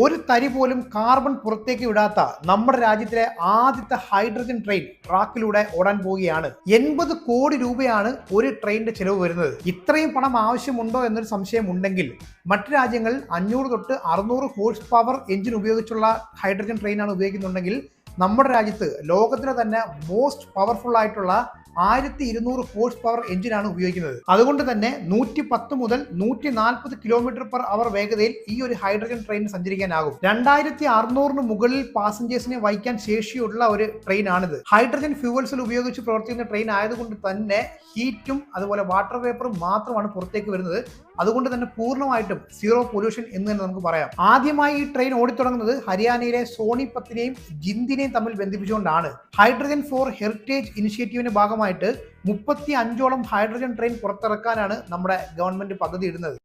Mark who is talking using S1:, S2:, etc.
S1: ഒരു തരി പോലും കാർബൺ പുറത്തേക്ക് വിടാത്ത നമ്മുടെ രാജ്യത്തിലെ ആദ്യത്തെ ഹൈഡ്രജൻ ട്രെയിൻ ട്രാക്കിലൂടെ ഓടാൻ പോവുകയാണ്. എൺപത് കോടി രൂപയാണ് ഒരു ട്രെയിനിന്റെ ചെലവ് വരുന്നത്. ഇത്രയും പണം ആവശ്യമുണ്ടോ എന്നൊരു സംശയം ഉണ്ടെങ്കിൽ മറ്റു രാജ്യങ്ങൾ അഞ്ഞൂറ് തൊട്ട് അറുന്നൂറ് ഹോഴ്സ് പവർ എഞ്ചിൻ ഉപയോഗിച്ചുള്ള ഹൈഡ്രജൻ ട്രെയിനാണ് ഉപയോഗിക്കുന്നുണ്ടെങ്കിൽ നമ്മുടെ രാജ്യത്ത് ലോകത്തിലെ തന്നെ മോസ്റ്റ് പവർഫുൾ ആയിട്ടുള്ള ആയിരത്തി ഇരുന്നൂറ് ഫോഴ്സ് പവർ എഞ്ചിനാണ് ഉപയോഗിക്കുന്നത്. അതുകൊണ്ട് തന്നെ നൂറ്റി പത്ത് മുതൽ നൂറ്റി നാൽപ്പത് കിലോമീറ്റർ പെർ അവർ വേഗതയിൽ ഈ ഒരു ഹൈഡ്രജൻ ട്രെയിൻ സഞ്ചരിക്കാനാകും. രണ്ടായിരത്തി അറുന്നൂറിന് മുകളിൽ പാസഞ്ചേഴ്സിനെ വഹിക്കാൻ ശേഷിയുള്ള ഒരു ട്രെയിനാണിത് ഹൈഡ്രജൻ ഫ്യൂവൽസിൽ ഉപയോഗിച്ച് പ്രവർത്തിക്കുന്ന ട്രെയിൻ ആയതുകൊണ്ട് തന്നെ ഹീറ്റും അതുപോലെ വാട്ടർ വേപ്പറും മാത്രമാണ് പുറത്തേക്ക് വരുന്നത്. അതുകൊണ്ട് തന്നെ പൂർണമായിട്ടും സീറോ പൊല്യൂഷൻ എന്ന് തന്നെ നമുക്ക് പറയാം. ആദ്യമായി ഈ ട്രെയിൻ ഓടിത്തുടങ്ങുന്നത് ഹരിയാനയിലെ സോണിപത്തിനെയും ജിന്ദിനെയും തമ്മിൽ ബന്ധിപ്പിച്ചുകൊണ്ടാണ്. ഹൈഡ്രജൻ ഫോർ ഹെറിറ്റേജ് ഇനിഷ്യേറ്റീവിന്റെ ഭാഗമായിട്ട് മുപ്പത്തി അഞ്ചോളം ഹൈഡ്രജൻ ട്രെയിൻ പുറത്തിറക്കാനാണ് നമ്മുടെ ഗവൺമെന്റ് പദ്ധതി ഇടുന്നത്.